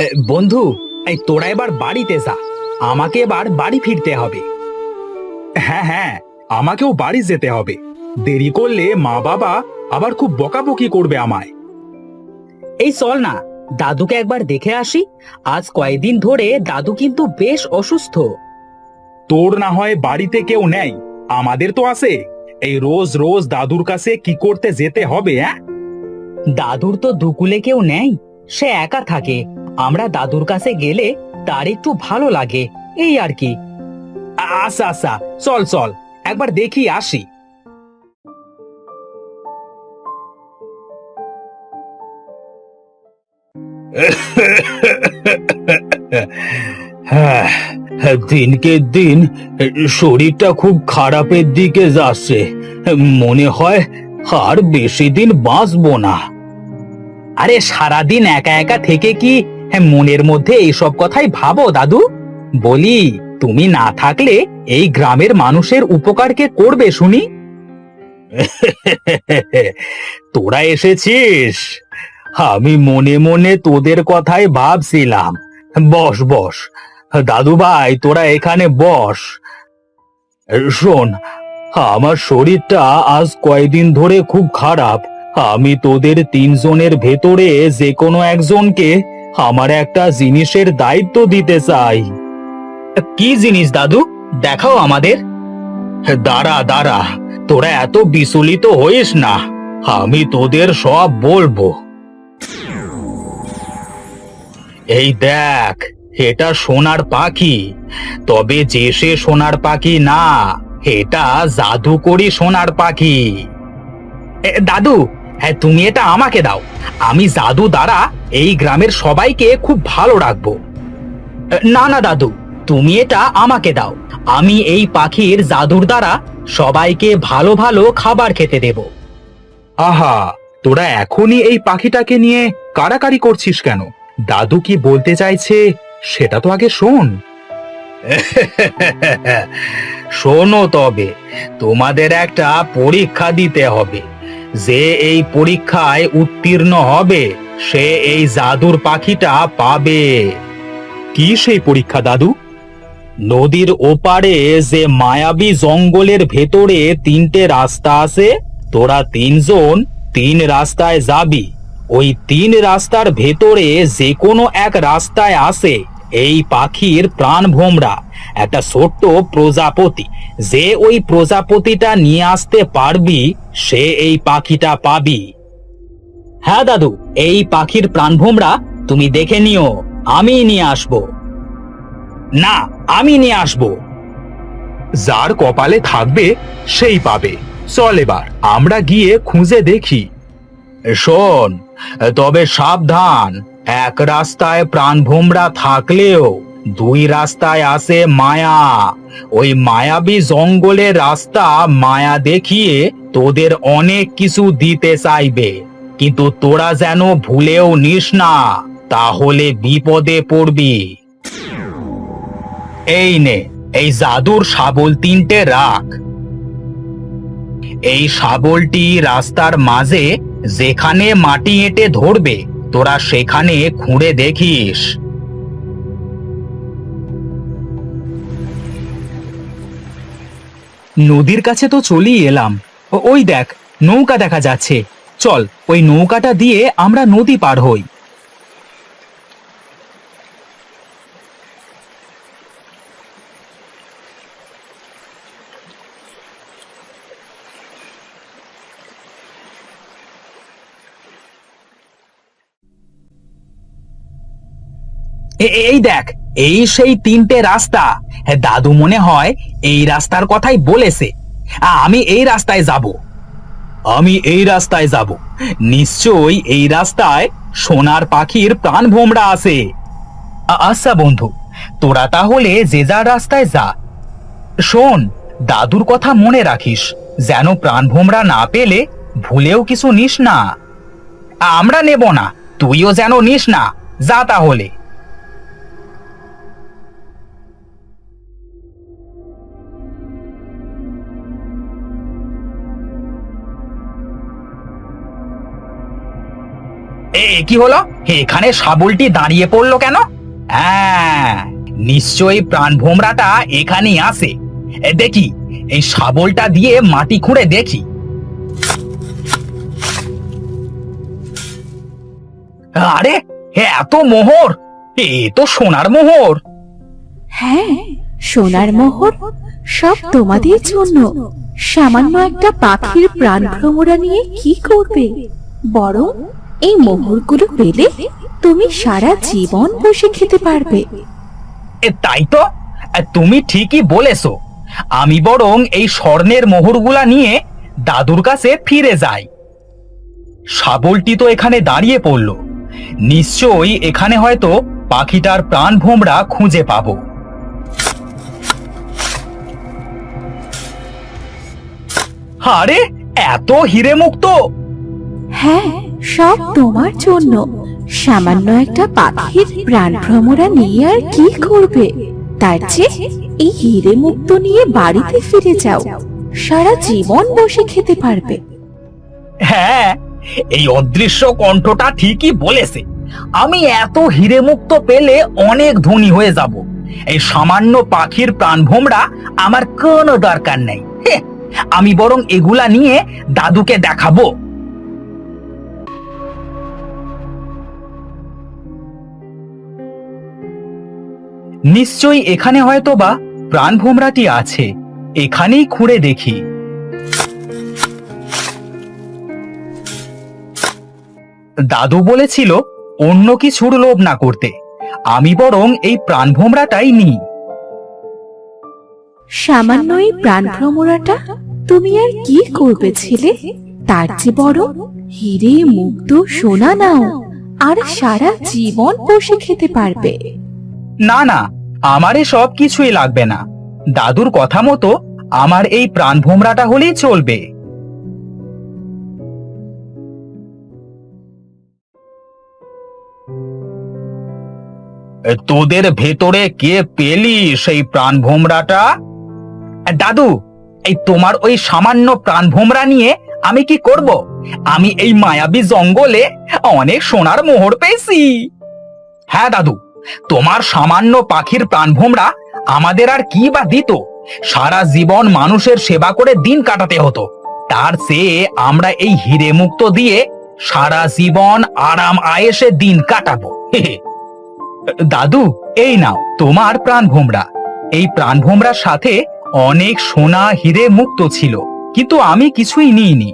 এ, বন্ধু এই তোরা এবার বাড়িতে যা। আমাকে এবার বাড়ি ফিরতে হবে। হ্যাঁ হ্যাঁ আমাকেও বাড়ি যেতে হবে। দেরি করলে মা বাবা আবার খুব বকাবকি করবে আমায়। এই চল না দাদুকে একবার দেখে আসি। আজ কয়েকদিন ধরে দাদু কিন্তু বেশ অসুস্থ। তোর না হয় বাড়িতে কেউ নেই আমাদের তো আছে। এই রোজ রোজ দাদুর কাছে কি করতে যেতে হবে হ্যাঁ দাদুর তো দুকুলে কেউ নেই সে একা থাকে। আমরা দাদুর কাছে গেলে তার একটু ভালো লাগে এই আর কি। আচ্ছা আচ্ছা চল চল একবার দেখি আসি। হ্যাঁ দিনকে দিন শরীরটা খুব খারাপের দিকে যাচ্ছে। মনে হয় আর বেশি দিন বাঁচবো না। আরে, সারাদিন একা একা থেকে কি মনের মধ্যে এইসব কথাই ভাবো, দাদু? বলি, তুমি না থাকলে এই গ্রামের মানুষের উপকার কে করবে শুনি? তোরা এসেছিস? আমি মনে মনে তোদের কথাই ভাবছিলাম। বস বস দাদু ভাই, তোরা এখানে বস। শোন, আমার শরীরটা আজ কয়দিন ধরে খুব খারাপ। আমি তোদের তিনজনের ভেতরে যে কোনো একজনকে আমার একটা জিনিসের দায়িত্ব দিতে চাই। কি জিনিস দাদু? দেখাও আমাদের। দাঁড়া দাঁড়া, তোরা এত বিচলিত হইস না। আমি তোদের সব বলব। এই দেখ এটা সোনার পাখি। তবে যে সে সোনার পাখি না, এটা জাদুকরি সোনার পাখি। দাদু হ্যাঁ তুমি এটা আমাকে দাও। আমি জাদু দ্বারা এই গ্রামের সবাইকে খুব ভালো রাখব। না না, দাদু, তুমি এটা আমাকে দাও। আমি এই পাখির জাদুর দ্বারা সবাইকে ভালো ভালো খাবার খেতে দেব। আহা, তোরা এখনই এই পাখিটাকে নিয়ে কারাকারি করছিস কেন? দাদু কি বলতে চাইছে? সেটা তো আগে শোন। শোনো তবে, তোমাদের একটা পরীক্ষা দিতে হবে। যে এই পরীক্ষায় উত্তীর্ণ হবে, সে এই জাদুর পাখিটা পাবে। কি সেই পরীক্ষা, দাদু? নদীর ওপারে যে মায়াবী জঙ্গলের ভেতরে তিনটে রাস্তা আছে, তোরা তিনজন তিন রাস্তায় যাবি। ওই তিন রাস্তার ভেতরে যে কোনো এক রাস্তায় আসে এই পাখির প্রাণ ভোমরা, একটা ছোট্ট প্রজাপতি। যে ওই প্রজাপতিটা নিয়ে আসতে পারবি, সে এই পাখিটা পাবি। হ্যাঁ দাদু, এই পাখির প্রাণ ভোমরা তুমি দেখে নিও, আমি নিয়ে আসব। না, আমি নিয়ে আসব। যার কপালে থাকবে, সেই পাবে। চল এবার, আমরা গিয়ে খুঁজে দেখি। শোন তবে সাবধান। এক রাস্তায় প্রাণভোমরা থাকলেও দুই রাস্তায় আসে মায়া। ওই মায়াবী জঙ্গলের রাস্তা মায়া দেখিয়ে তোদের অনেক কিছু দিতে চাইবে। কিন্তু তোরা যেন ভুলেও নিস না, তাহলে বিপদে পড়বি। এই নে, এই জাদুর শাবল তিনটে রাখ। এই শাবলটি রাস্তার মাঝে যেখানে মাটি এঁটে ধরবে, তোরা সেখানে খুঁড়ে দেখিস। নদীর কাছে তো চলি এলাম। ওই দেখ, নৌকা দেখা যাচ্ছে। চল, ওই নৌকাটা দিয়ে আমরা নদী পার হই। এই দেখ এই সেই তিনটে রাস্তা। হ্যাঁ, দাদু মনে হয় এই রাস্তার কথাই বলেছে। আমি এই রাস্তায় যাব। আমি এই রাস্তায় যাব। নিশ্চয়ই এই রাস্তায় সোনার পাখির প্রাণ ভোমরা আছে। আচ্ছা বন্ধু তোরা তাহলে যে যার রাস্তায় যা। শোন দাদুর কথা মনে রাখিস। যেন প্রাণ ভোমরা না পেলে ভুলেও কিছু নিস না। আমরা নেব না তুইও যেন নিস না। যা তাহলে। কি হলো? এখানে শাবলটি দাঁড়িয়ে পড়ল কেন? হ্যাঁ নিশ্চয়ই প্রাণ ভোমরাটা এখানেই আসে দেখি, এই শাবলটা দিয়ে মাটি খুঁড়ে দেখি। আরে এত মোহর, এ তো সোনার মোহর। হ্যাঁ সোনার মোহর সব তোমাদের জন্য। সামান্য একটা পাখির প্রাণ ভ্রমরা নিয়ে কি করবে? বরং এই মোহরগুলো পেলে তুমি সারা জীবন বসে খেতে পারবে। এ তাই তো? তুমি ঠিকই বলেছ। আমি বরং এই স্বর্ণের মোহরগুলা নিয়ে দাদুর কাছে ফিরে যাই। শাবলটি তো এখানে দাঁড়িয়ে পড়ল। নিশ্চয়ই এখানে হয়তো পাখিটার প্রাণ ভোমরা খুঁজে পাবো। আরে এত হিরে মুক্ত হ্যাঁ সব তোমার জন্য। সামান্য একটা পাখির প্রাণ ভ্রমরা নিয়ে আর কি করবে? তার চেয়ে এই হিরে মুক্ত নিয়ে বাড়িতে ফিরে যাও। সারা জীবন বসে খেতে পারবে। হ্যাঁ এই অদৃশ্য কণ্ঠটা ঠিকই বলেছে। আমি এত হিরে মুক্ত পেলে অনেক ধনী হয়ে যাব। এই সামান্য পাখির প্রাণভোমরা আমার কোনো দরকার নেই। আমি বরং এগুলা নিয়ে দাদুকে দেখাবো। নিশ্চয়ই এখানে হয়তো বা প্রাণ ভোমরাটি আছে। এখানেই খুঁড়ে দেখি। দাদু বলেছিল অন্য কিছুর লোভ না করতে। আমি বরং এই প্রাণভোমরাটাই নিই। সামান্য এই প্রাণ ভ্রমরাটা তুমি আর কি করবে ছেলে? তার চেয়ে বড় হিরে, মুক্ত, সোনা নাও, আর সারা জীবন বসে খেতে পারবে। না না, আমার সব কিছুই লাগবে না। দাদুর কথা মতো আমার এই প্রাণভোমরাটা হলেই চলবে। তোদের ভেতরে কে পেলি সেই প্রাণভোমরাটা দাদু, এই তোমার ওই সামান্য প্রাণভোমরা নিয়ে আমি কি করব? আমি এই মায়াবী জঙ্গলে অনেক সোনার মোহর পেয়েছি। হ্যাঁ দাদু তোমার সামান্য পাখির প্রাণভোমরা আমাদের আর কি বা দিত? সারা জীবন মানুষের সেবা করে দিন কাটাতে হতো। তার চেয়ে আমরা এই হিরে মুক্ত দিয়ে সারা জীবন আরাম আয়েসে দিন কাটাবো। দাদু, এই নাও তোমার প্রাণভোমরা। এই প্রাণভোমরার সাথে অনেক সোনা হিরে মুক্ত ছিল, কিন্তু আমি কিছুই নিইনি।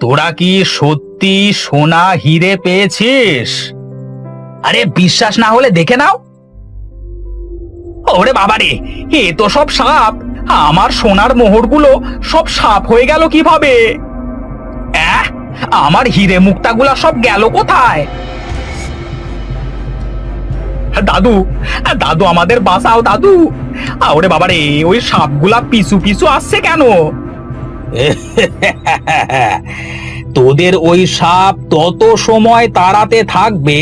তোরা কি সত্যি সোনা হিরে পেয়েছিস? আরে বিশ্বাস না হলে দেখে নাও। ওরে বাবারে, এ তো সব সাপ। আমার সোনার মোহরগুলো সব সাপ হয়ে গেল কীভাবে? আমার হিরে মুক্তাগুলা সব গেল কোথায়? দাদু দাদু আমাদের বাঁচাও, দাদু। ওরে বাবারে, ওই সাপগুলা পিছু পিছু আসছে কেন? তোদের ওই সাপ তত সময় তাড়াতে থাকবে,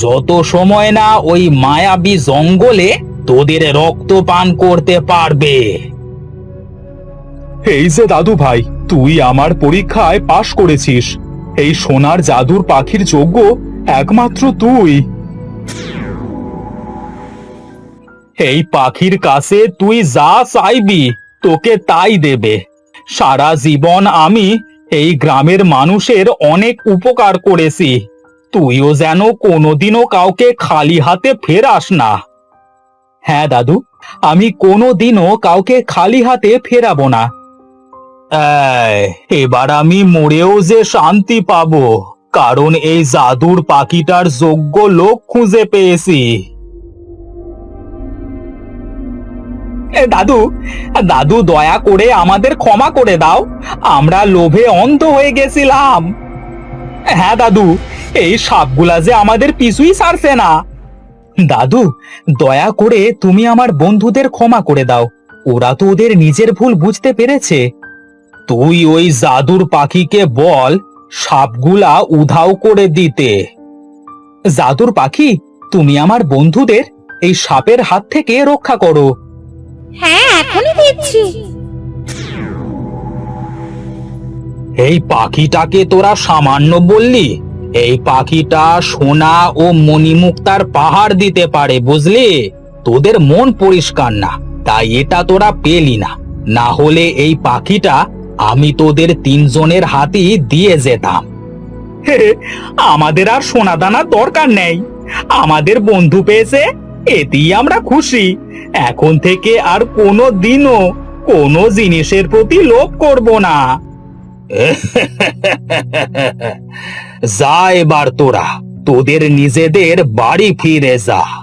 যত সময় না ওই মায়াবী জঙ্গলে তোদের রক্ত পান করতে পারবে। এই যে দাদু ভাই, তুই আমার পরীক্ষায় পাশ করেছিস। এই সোনার জাদুর পাখির যোগ্য একমাত্র তুই। এই পাখির কাছে তুই যা চাইবি, তোকে তাই দেবে। সারা জীবন আমি এই গ্রামের মানুষের অনেক উপকার করেছি। তুইও যেন কোনোদিনও কাউকে খালি হাতে ফেরাস না। হ্যাঁ দাদু, আমি কোনোদিনও কাউকে খালি হাতে ফেরাবো না। এবার আমি মরেও যে শান্তি পাবো, কারণ এই জাদুর পাখিটার যোগ্য লোক খুঁজে পেয়েছি। দাদু দাদু দয়া করে আমাদের ক্ষমা করে দাও। আমরা লোভে অন্ধ হয়ে গেছিলাম। হ্যাঁ দাদু, এই সাপগুলা যে আমাদের পিছুই ছাড়ছে না। দাদু, দয়া করে তুমি আমার বন্ধুদের ক্ষমা করে দাও। ওরা তো ওদের নিজের ভুল বুঝতে পেরেছে। তুই ওই জাদুর পাখিকে বল, সাপগুলা উধাও করে দিতে। জাদুর পাখি, তুমি আমার বন্ধুদের এই সাপের হাত থেকে রক্ষা করো। হ্যাঁ এখনই দিচ্ছি। এই পাখিটাকে তোরা সামান্য বললি? এই পাখিটা সোনা ও মণিমুক্তার পাহাড় দিতে পারে, বুঝলি? তোদের মন পরিষ্কার না, তাই এটা তোরা পেলি না। না হলে এই পাখিটা আমি তোদের তিনজনের হাতেই দিয়ে যেতাম। আমাদের আর সোনা দানার দরকার নেই। আমাদের বন্ধু পেয়েছে এতেই আমরা খুশি। এখন থেকে আর কোনো দিনও কোনো জিনিসের প্রতি লোভ করব না। যা এবার তোরা, তোদের নিজেদের বাড়ি ফিরে যা।